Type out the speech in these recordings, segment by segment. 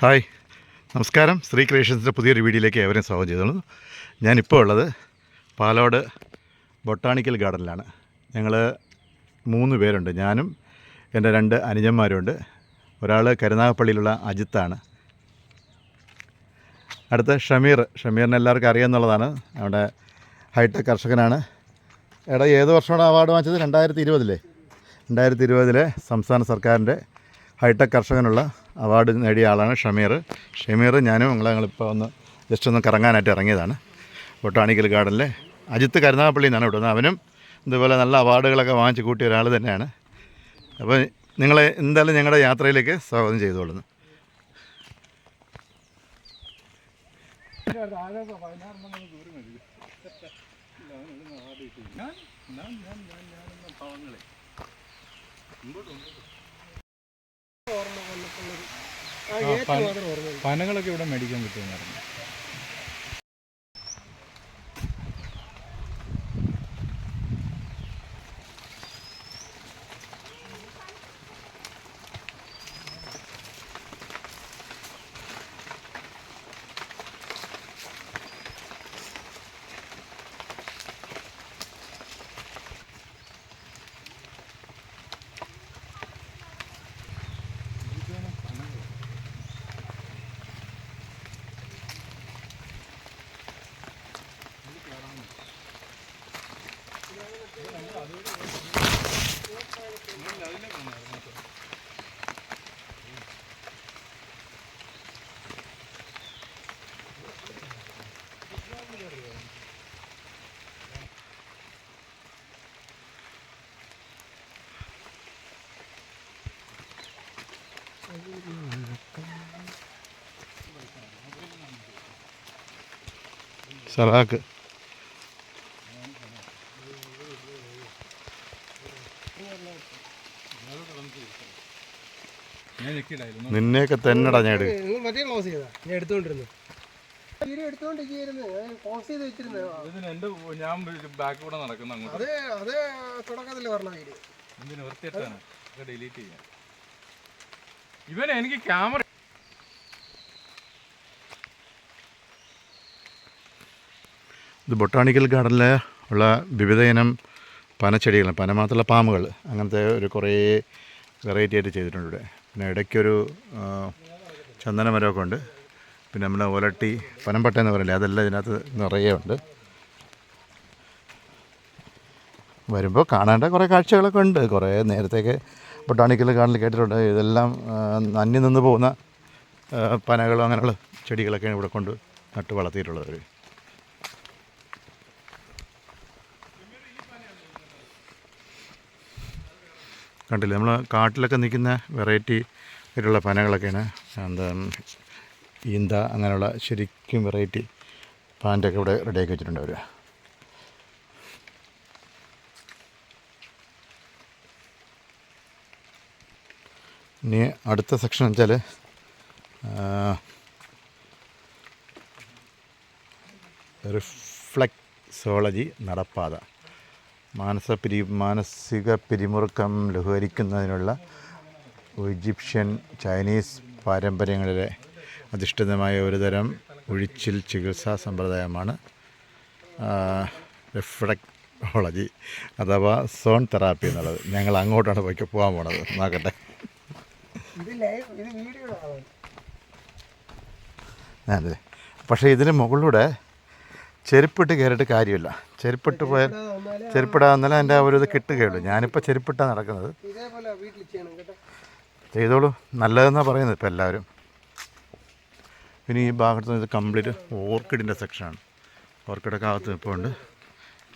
Hi. നമസ്കാരം. ശ്രീ ക്രിയേഷൻസിന്റെ പുതിയൊരു വീഡിയോയിലേക്ക് ഏവരെയും സ്വാഗതം ചെയ്തോളൂ ഞാനിപ്പോൾ ഉള്ളത് പാലോട് ബൊട്ടാണിക്കൽ ഗാർഡനിലാണ്. ഞങ്ങൾ മൂന്ന് പേരുണ്ട്. ഞാനും എന്റെ രണ്ട് അനുജന്മാരുണ്ട്. ഒരാൾ കരുനാഗപ്പള്ളിയിലുള്ള അജിത്താണ്. അടുത്ത ഷമീർ. ഷമീറിനെ എല്ലാവർക്കും അറിയാമെന്നുള്ളതാണ് നമ്മുടെ ഹൈടെക് കർഷകനാണ്. എടാ ഏത് വർഷമാണ് അവാർഡ് വാങ്ങിച്ചത്? രണ്ടായിരത്തി ഇരുപതിലെ. രണ്ടായിരത്തി ഇരുപതിലെ സംസ്ഥാന സർക്കാരിന്റെ ഹൈടെക് കർഷകനുള്ള അവാർഡ് നേടിയ ആളാണ് ഷമീർ ഷമീർ ഞാനും ഞങ്ങൾ ഞങ്ങളിപ്പോൾ ഒന്ന് ജസ്റ്റ് ഒന്ന് കറങ്ങാനായിട്ട് ഇറങ്ങിയതാണ് ബൊട്ടാണിക്കൽ ഗാർഡനിലെ അജിത്ത് കരുനാഗപ്പള്ളി നിന്നാണ് ഇവിടെ അവനും ഇതുപോലെ നല്ല അവാർഡുകളൊക്കെ വാങ്ങിച്ച് കൂട്ടിയ ഒരാൾ തന്നെയാണ് അപ്പോൾ നിങ്ങളെ എന്തായാലും ഞങ്ങളുടെ യാത്രയിലേക്ക് സ്വാഗതം ചെയ്തോളുന്നു പനകളൊക്കെ ഇവിടെ മേടിക്കാൻ പറ്റുമെന്നായിരുന്നു. സലാക്ക് നിന്നെയൊക്കെ തന്നെടാ ഞാൻ മറ്റേ ക്ലോസ് ചെയ്താ ഞാൻ എടുത്തോണ്ടിരുന്നു. ഞാൻ ക്ലോസ് ചെയ്ത് വെച്ചിരുന്നു. ഇതിന് ഞാൻ ബാക്ക് കൂടെ നടക്കുന്നു അങ്ങോട്ട്. അത് പറഞ്ഞ വീഡിയോ ഡിലീറ്റ് ചെയ്യാൻ ഇവൻ എനിക്ക് ക്യാമറ ഇത് ബൊട്ടാണിക്കൽ ഗാർഡനിൽ ഉള്ള വിവിധ ഇനം പനച്ചെടികൾ പന മാത്രമല്ല പാമ്പുകൾ അങ്ങനത്തെ ഒരു കുറേ വെറൈറ്റി ആയിട്ട് ചെയ്തിട്ടുണ്ട് ഇവിടെ. പിന്നെ ഇടയ്ക്കൊരു ചന്ദനമരമൊക്കെ ഉണ്ട്. പിന്നെ നമ്മുടെ ഒലട്ടി പനമ്പട്ട എന്ന് പറയില്ലേ അതെല്ലാം ഇതിനകത്ത് നിറയെ ഉണ്ട്. വരുമ്പോൾ കാണേണ്ട കുറേ കാഴ്ചകളൊക്കെ ഉണ്ട്. കുറേ നേരത്തേക്ക് ബൊട്ടാണിക്കൽ ഗാർഡനിൽ കേട്ടിട്ടുണ്ട്. ഇതെല്ലാം അന്യം നിന്ന് പോകുന്ന പനകളും അങ്ങനെയുള്ള ചെടികളൊക്കെയാണ് ഇവിടെ കൊണ്ട് നട്ട് വളർത്തിയിട്ടുള്ളത് കണ്ടില്ലേ? നമ്മൾ കാട്ടിലൊക്കെ നിൽക്കുന്ന വെറൈറ്റി ആയിട്ടുള്ള പനകളൊക്കെയാണ്. എന്താ ഈന്ത അങ്ങനെയുള്ള ശരിക്കും വെറൈറ്റി പാന്റൊക്കെ ഇവിടെ റെഡിയാക്കി വെച്ചിട്ടുണ്ട് അവർ ഇനി അടുത്ത സെക്ഷൻ വെച്ചാൽ റിഫ്ലക്സോളജി നടപ്പാത. മാനസ പിരി മാനസിക പിരിമുറുക്കം ലഘൂകരിക്കുന്നതിനുള്ള ഈജിപ്ഷ്യൻ ചൈനീസ് പാരമ്പര്യങ്ങളിലെ അധിഷ്ഠിതമായ ഒരുതരം ഒഴിച്ചിൽ ചികിത്സാ സമ്പ്രദായമാണ് റിഫ്ലക്ടോളജി അഥവാ സോൺ തെറാപ്പി എന്നുള്ളത്. ഞങ്ങൾ അങ്ങോട്ടാണ് പോയി പോകാൻ പോണത്. നോക്കട്ടെ. അതെ. പക്ഷേ ഇതിന് മുകളിലൂടെ ചെരുപ്പിട്ട് കയറിയിട്ട് കാര്യമില്ല. ചെരുപ്പിട്ട് പോയാൽ ചെരുപ്പിടാന്നാലും എന്നാലും എന്റെ ആ ഒരു ഇത് കിട്ടുകയുള്ളൂ. ഞാനിപ്പോൾ ചെരുപ്പിട്ടാണ് നടക്കുന്നത്. ചെയ്തോളൂ. നല്ലതെന്നാണ് പറയുന്നത് ഇപ്പോൾ എല്ലാവരും. പിന്നെ ഈ ഭാഗത്ത് നിന്ന് ഇത് കംപ്ലീറ്റ് ഓർക്കിഡിന്റെ സെക്ഷനാണ്. ഓർക്കിഡൊക്കെ അകത്ത് ഇപ്പോൾ ഉണ്ട്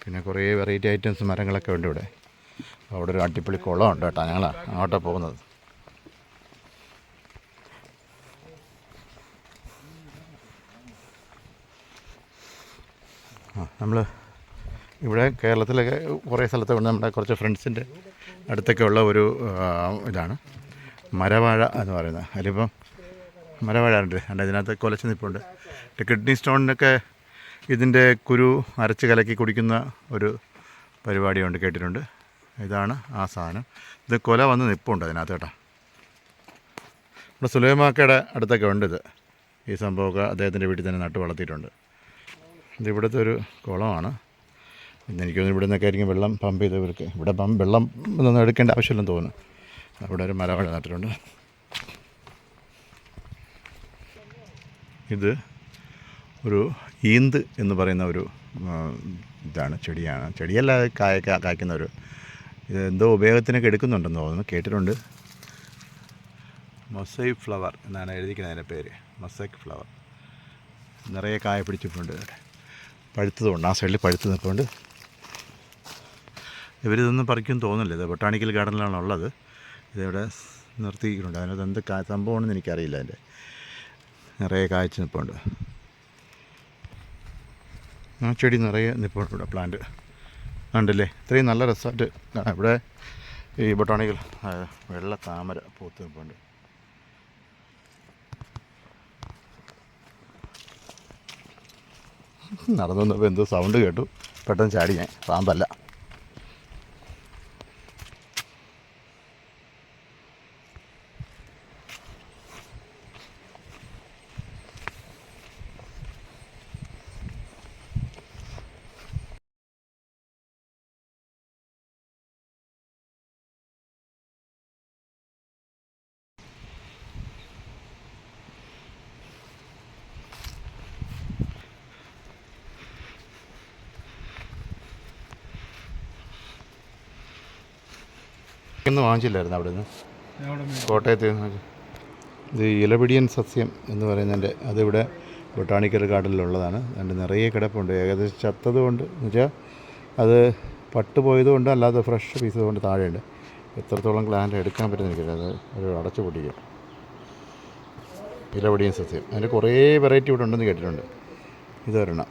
പിന്നെ കുറേ വെറൈറ്റി ഐറ്റംസ് മരങ്ങളൊക്കെ ഉണ്ട് ഇവിടെ. അവിടെ ഒരു അടിപൊളി കുളമുണ്ട് കേട്ടോ ഞങ്ങളാണ് അങ്ങോട്ടാണ് പോകുന്നത്. നമ്മൾ ഇവിടെ കേരളത്തിലൊക്കെ കുറേ സ്ഥലത്ത് ഉണ്ട് നമ്മുടെ കുറച്ച് ഫ്രണ്ട്സിന്റെ അടുത്തൊക്കെ ഉള്ള ഒരു ഇതാണ് മരവാഴ എന്ന് പറയുന്നത്. അതിലിപ്പം മരവാഴ ഉണ്ട്. അതിന്റെ ഇതിനകത്ത് കുലച്ച് നിൽപ്പുണ്ട് കിഡ്നി സ്റ്റോണിനൊക്കെ ഇതിന്റെ കുരു അരച്ച് കലക്കി കുടിക്കുന്ന ഒരു പരിപാടിയുണ്ട് കേട്ടിട്ടുണ്ട്. ഇതാണ് ആ സാധനം. ഇത് കൊല വന്ന് നിൽപ്പുണ്ട് അതിനകത്ത് കേട്ടോ. നമ്മുടെ സുലൈമാക്കയുടെ അടുത്തൊക്കെ ഉണ്ട് ഇത് ഈ സംഭവമൊക്കെ അദ്ദേഹത്തിന്റെ വീട്ടിൽ തന്നെ നട്ട് വളർത്തിയിട്ടുണ്ട് ഇത് ഇവിടുത്തെ ഒരു കുളമാണ്. എനിക്ക് തോന്നുന്നു ഇവിടെ നിന്നൊക്കെ ആയിരിക്കും വെള്ളം പമ്പ് ചെയ്ത് ഇവർക്ക്. ഇവിടെ പമ്പ് വെള്ളം ഒന്നും എടുക്കേണ്ട ആവശ്യമില്ലെന്ന് തോന്നുന്നു. അവിടെ ഒരു മരവാഴ നട്ടിട്ടുണ്ട്. ഇത് ഒരു ഈന്ത് എന്ന് പറയുന്ന ഒരു ഇതാണ് ചെടിയാണ്. ചെടിയല്ല കായ കായ്ക്കുന്ന ഒരു ഇത് എന്തോ ഉപയോഗത്തിനൊക്കെ എടുക്കുന്നുണ്ടെന്ന് തോന്നുന്നു. കേട്ടിട്ടുണ്ട്. മൊസൈ ഫ്ലവർ എന്നാണ് എഴുതിക്കുന്നത് അതിന്റെ പേര്. Mosaic flower. നിറയെ കായ പിടിച്ചിട്ടുണ്ട്. പഴുത്തതുകൊണ്ട് ആ സൈഡിൽ പഴുത്ത് നിൽപ്പുണ്ട്. ഇവരിതൊന്നും പറിക്കും തോന്നില്ല ഇത് ബൊട്ടാണിക്കൽ ഗാർഡനിലാണ് ഉള്ളത്. ഇതിവിടെ നിർത്തിയിട്ടുണ്ട്. അതിനകത്ത് എന്ത് കാ സംഭവമാണെന്ന് എനിക്കറിയില്ല അതിന്റെ. നിറയെ കാഴ്ച നിൽപ്പുണ്ട്. ആ ചെടി നിറയെ നിൽപ്പുണ്ട് ഇവിടെ പ്ലാന്റ്. ഉണ്ടല്ലേ ഇത്രയും നല്ല രസമായിട്ട് ഇവിടെ ഈ ബൊട്ടാണിക്കൽ വെള്ള താമര പൂത്ത് നിൽപ്പുണ്ട്. നടന്നു വന്നപ്പോൾ എന്തോ സൗണ്ട് കേട്ടു. പെട്ടെന്ന് ചാടി ഞാൻ. പാമ്പല്ല. ഒന്നും വാങ്ങിച്ചില്ലായിരുന്നു അവിടെ നിന്ന്? കോട്ടയത്ത് ഇത് ഇലപിടിയൻ സസ്യം എന്ന് പറയുന്നതിന്റെ അതിവിടെ ബൊട്ടാണിക്കൽ ഗാർഡനിലുള്ളതാണ്. അതിന്റെ നിറയെ കിടപ്പുണ്ട്. ഏകദേശം ചത്തത് കൊണ്ട് എന്ന് വെച്ചാൽ അത് പട്ട് പോയത് കൊണ്ട് അല്ലാതെ ഫ്രഷ് പീസ് കൊണ്ട് താഴെയുണ്ട്. എത്രത്തോളം പ്ലാന്റ് എടുക്കാൻ പറ്റുന്ന എനിക്കറിയില്ല. അത് ഒരു അടച്ചു പൊടിക്കും ഇലപിടിയൻ സസ്യം. അതിന്റെ കുറേ വെറൈറ്റി ഇവിടെ ഉണ്ടെന്ന് കേട്ടിട്ടുണ്ട്. ഇതൊരെണ്ണം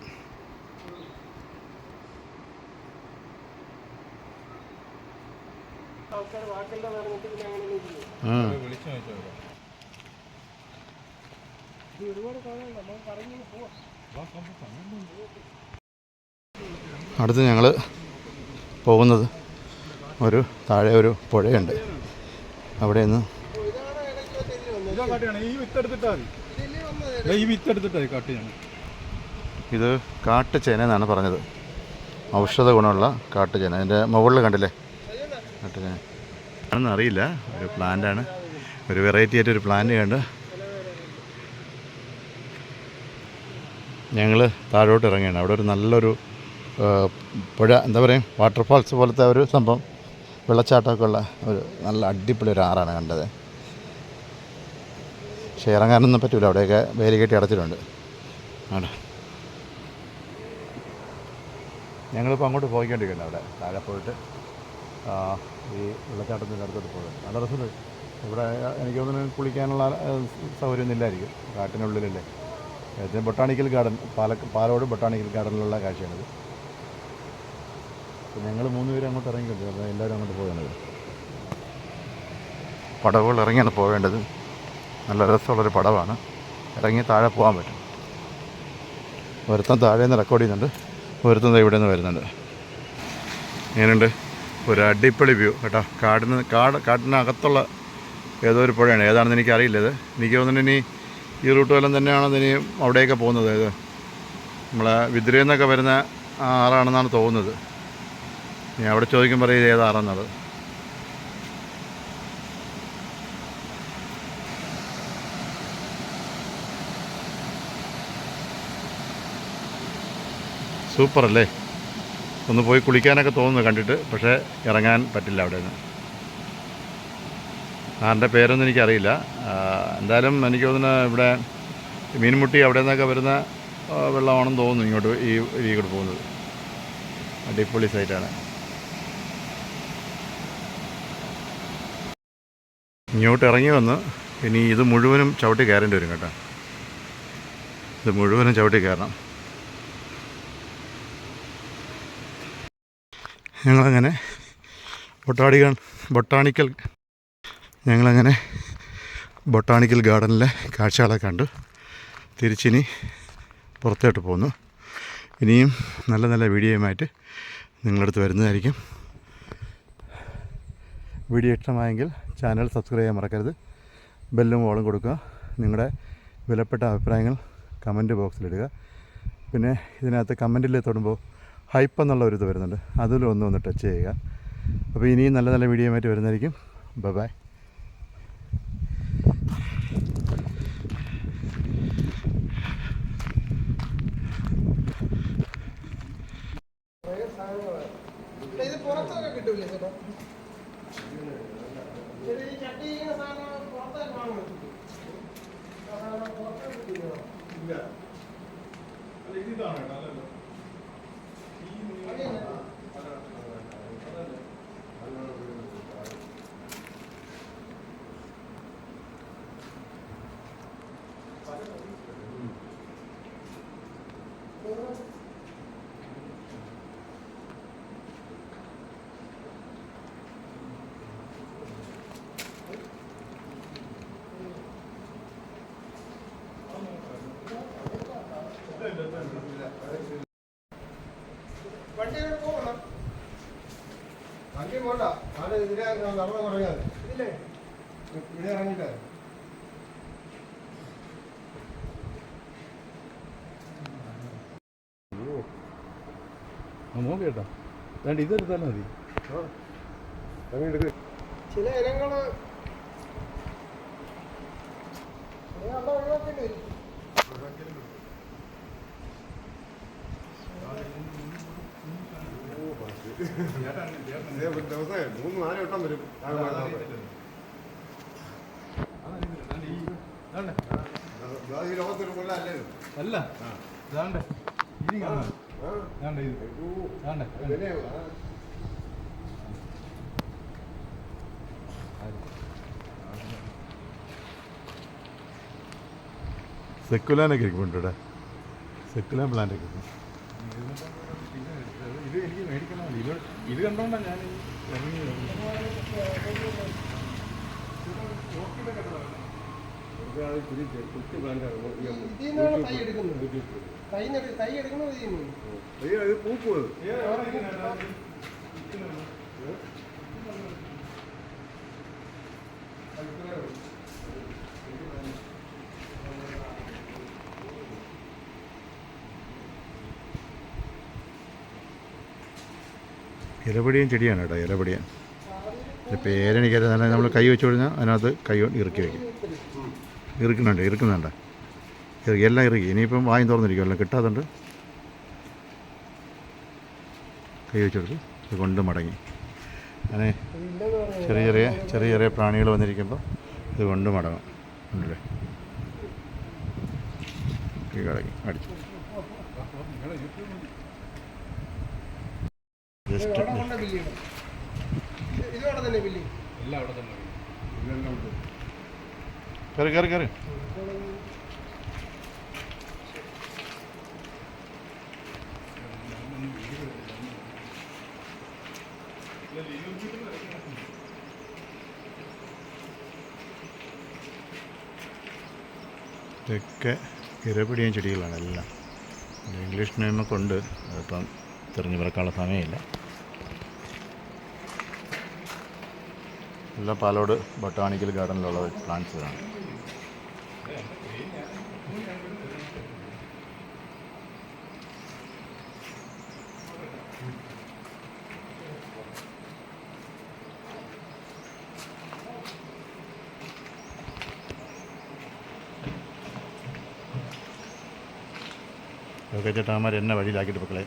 ആൾക്കാർ വാക്കണ്ട പറഞ്ഞിട്ട് പിന്നെ അങ്ങനെ ചെയ്യും ആ വിളിച്ചു ചോദിച്ചോ അടുത്ത് ഞങ്ങൾ പോകുന്നത് ഒരു താഴെ ഒരു പുഴയുണ്ട്. അവിടെ നിന്ന് ഇതാ കാട്ടുചേന എന്നാണ് പറഞ്ഞത്. ഔഷധ ഗുണമുള്ള കാട്ടുചേന. അതിന്റെ മുകളിൽ കണ്ടില്ലേ? കാട്ടുചേന. അറിയില്ല. ഒരു പ്ലാന്റാണ് ഒരു വെറൈറ്റി ആയിട്ട് ഒരു പ്ലാന്റ് കണ്ട് ഞങ്ങൾ താഴോട്ട് ഇറങ്ങിയാണ് അവിടെ ഒരു നല്ലൊരു പുഴ എന്താ പറയുക വാട്ടർഫാൾസ് പോലത്തെ ഒരു സംഭവം വെള്ളച്ചാട്ടമൊക്കെ ഉള്ള ഒരു നല്ല അടിപൊളി ഒരു ആറാണ് കണ്ടത്. പക്ഷേ ഇറങ്ങാനൊന്നും പറ്റില്ല അവിടെയൊക്കെ വേലി കെട്ടി അടച്ചിട്ടുണ്ട്. ഞങ്ങളിപ്പോൾ അങ്ങോട്ട് പോയിക്കൊണ്ടിരിക്കുന്നത് അവിടെ. താഴെ പോയിട്ട് ഈ വെള്ളച്ചാട്ടത്തിന്റെ അടുത്തോട്ട് പോകുന്നത്. നല്ല രസമുണ്ട്. ഇവിടെ എനിക്ക് തോന്നുന്നു കുളിക്കാനുള്ള സൗകര്യമൊന്നും ഇല്ലായിരിക്കും. കാട്ടിനുള്ളിലല്ലേ. ഇത് botanical garden Pala Palode botanical ഗാർഡനിലുള്ള കാഴ്ചയാണിത്. ഞങ്ങൾ മൂന്ന് പേരും അങ്ങോട്ട് അപ്പോൾ എല്ലാവരും അങ്ങോട്ട് പോകുന്നത് പടവുകൾ ഇറങ്ങിയാണ് പോവേണ്ടത്. നല്ല രസമുള്ളൊരു പടവാണ്. ഇറങ്ങി താഴെ പോകാൻ പറ്റും. ഒരുത്തം താഴെ നിന്ന് റെക്കോർഡ് ചെയ്യുന്നുണ്ട്. ഒരുത്തം ഇവിടെ നിന്ന് വരുന്നുണ്ട്. എങ്ങനെയുണ്ട്? ഒരു അടിപൊളി വ്യൂ കേട്ടോ. കാടിന് കാട് കാട്ടിനകത്തുള്ള ഏതോ ഒരു പുഴയാണ്? ഏതാണെന്ന് എനിക്കറിയില്ല ഇത്. എനിക്ക് തോന്നുന്നു ഇനി ഈ റൂട്ട് വല്ലതും തന്നെയാണെന്ന് ഇനി അവിടെയൊക്കെ പോകുന്നത് ഇത്. നമ്മളെ വിദ്രയിൽ നിന്നൊക്കെ വരുന്ന ആറാണെന്നാണ് തോന്നുന്നത്. ഇനി അവിടെ ചോദിക്കുമ്പോൾ പറയും ഇത് ഏതാറാന്നുള്ളത് സൂപ്പർ അല്ലേ ഒന്ന് പോയി കുളിക്കാനൊക്കെ തോന്നുന്നു കണ്ടിട്ട് പക്ഷേ ഇറങ്ങാൻ പറ്റില്ല അവിടെ നിന്ന് ആറിന്റെ പേരൊന്നും എനിക്കറിയില്ല. എന്തായാലും എനിക്ക് തോന്നുന്നു ഇവിടെ മീൻമുട്ടി അവിടെ നിന്നൊക്കെ വരുന്ന വെള്ളമാണെന്ന് തോന്നുന്നു ഇങ്ങോട്ട് ഈ കൂടെ പോകുന്നത്. അടിപൊളി സൈറ്റാണ്. ഇങ്ങോട്ട് ഇറങ്ങി വന്ന് ഇനി ഇത് മുഴുവനും ചവിട്ടി കയറേണ്ടി വരും കേട്ടോ. ഇത് മുഴുവനും ചവിട്ടി കയറണം. ഞങ്ങളങ്ങനെ ബൊട്ടാണിക്കൽ ബൊട്ടാണിക്കൽ ഞങ്ങളങ്ങനെ ബൊട്ടാണിക്കൽ ഗാർഡനിലെ കാഴ്ചകളെ കണ്ടു. തിരിച്ചിനി പുറത്തോട്ട് പോന്നു. ഇനിയും നല്ല നല്ല വീഡിയോയുമായിട്ട് നിങ്ങളടുത്ത് വരുന്നതായിരിക്കും. വീഡിയോ ഇഷ്ടമായെങ്കിൽ ചാനൽ സബ്സ്ക്രൈബ് ചെയ്യാൻ മറക്കരുത്. ബെല്ലും ഓളും കൊടുക്കുക. നിങ്ങളുടെ വിലപ്പെട്ട അഭിപ്രായങ്ങൾ കമന്റ് ബോക്സിലിടുക. പിന്നെ ഇതിനകത്ത് കമന്റിൽ തൊടുമ്പോൾ ഹൈപ്പ് എന്നുള്ള ഒരു ഇത് വരുന്നുണ്ട്. അതിലും ഒന്ന് ഒന്ന് ടച്ച് ചെയ്യുക. അപ്പോൾ ഇനിയും നല്ല നല്ല വീഡിയോ ആയിട്ട് വരുന്നതായിരിക്കും. ബൈ സാധനങ്ങളാണ്. ഇല്ല, ഇത് പുറത്തൊക്കെ കിട്ടൂലേ ചേട്ടാ? നടന്നു തുടങ്ങിയത് ഇതില്ലേ ഇവിടെ ഇറങ്ങിയിട്ട് നോക്കേട്ടാ വേണ്ട ഇതെടുത്താൽ മതി. ചില അവിടെ ഒഴിവാക്കേണ്ടി വരും മൂന്ന് ഈ സെക്കുലാനൊക്കെ ഇരിക്കുന്നുണ്ട് ഇവിടെ സെക്കുലാൻ പ്ലാന്റൊക്കെ ഒക്കെ മേടിക്കണം? ഇത് ഇത് കണ്ടോണ്ടാ ഞാൻ ഇറങ്ങി തൈ എടുക്കുന്നത് തൈ എടുക്കുന്നത് ഇതിൽ അത്. ചെടിയാണ് കേട്ടോ ഇലപൊടിയൻ പേരെനിക്കത് നല്ല നമ്മൾ കൈ വെച്ച് കഴിഞ്ഞാൽ അതിനകത്ത് കൈ ഇറക്കി വയ്ക്കും ഇറുക്കുന്നുണ്ട് ഇറുക്കുന്നുണ്ട്. ഇറുക്കി എല്ലാം ഇറുക്കി. ഇനിയിപ്പം വായും തുറന്നിരിക്കും. എല്ലാം കിട്ടാതുണ്ട് കൈ വെച്ച് കൊടുത്ത് ഇത് കൊണ്ട് മടങ്ങി. അങ്ങനെ ചെറിയ ചെറിയ ചെറിയ ചെറിയ പ്രാണികൾ വന്നിരിക്കുമ്പോൾ ഇത് കൊണ്ട് മടങ്ങും. ഉണ്ടല്ലേ? കടങ്ങി അടിച്ചു ജസ്റ്റ് അവിടെ കൊണ്ട് ബില്ല് ചെയ്യണം. ഇത് തന്നെ ബില്ല് എല്ലാം അവിടെ തന്നെ മതി. ഇതെല്ലാം ഉണ്ട്. കയറി കയറി കയറി ഇതൊക്കെ ഇരപിടിയും ചെടികളാണ് എല്ലാം. ഇംഗ്ലീഷ് നെയിമൊക്കെ ഉണ്ട്. അതിപ്പം തിരഞ്ഞു പിറക്കാനുള്ള സമയമില്ല. എല്ലാം പാലോട് ബൊട്ടാണിക്കൽ ഗാർഡനിലുള്ള പ്ലാന്റ്സുകളാണ് ഓക്കെ ചേട്ടാമാർ എന്നെ വഴിയിലാക്കിയിട്ട് മക്കളെ.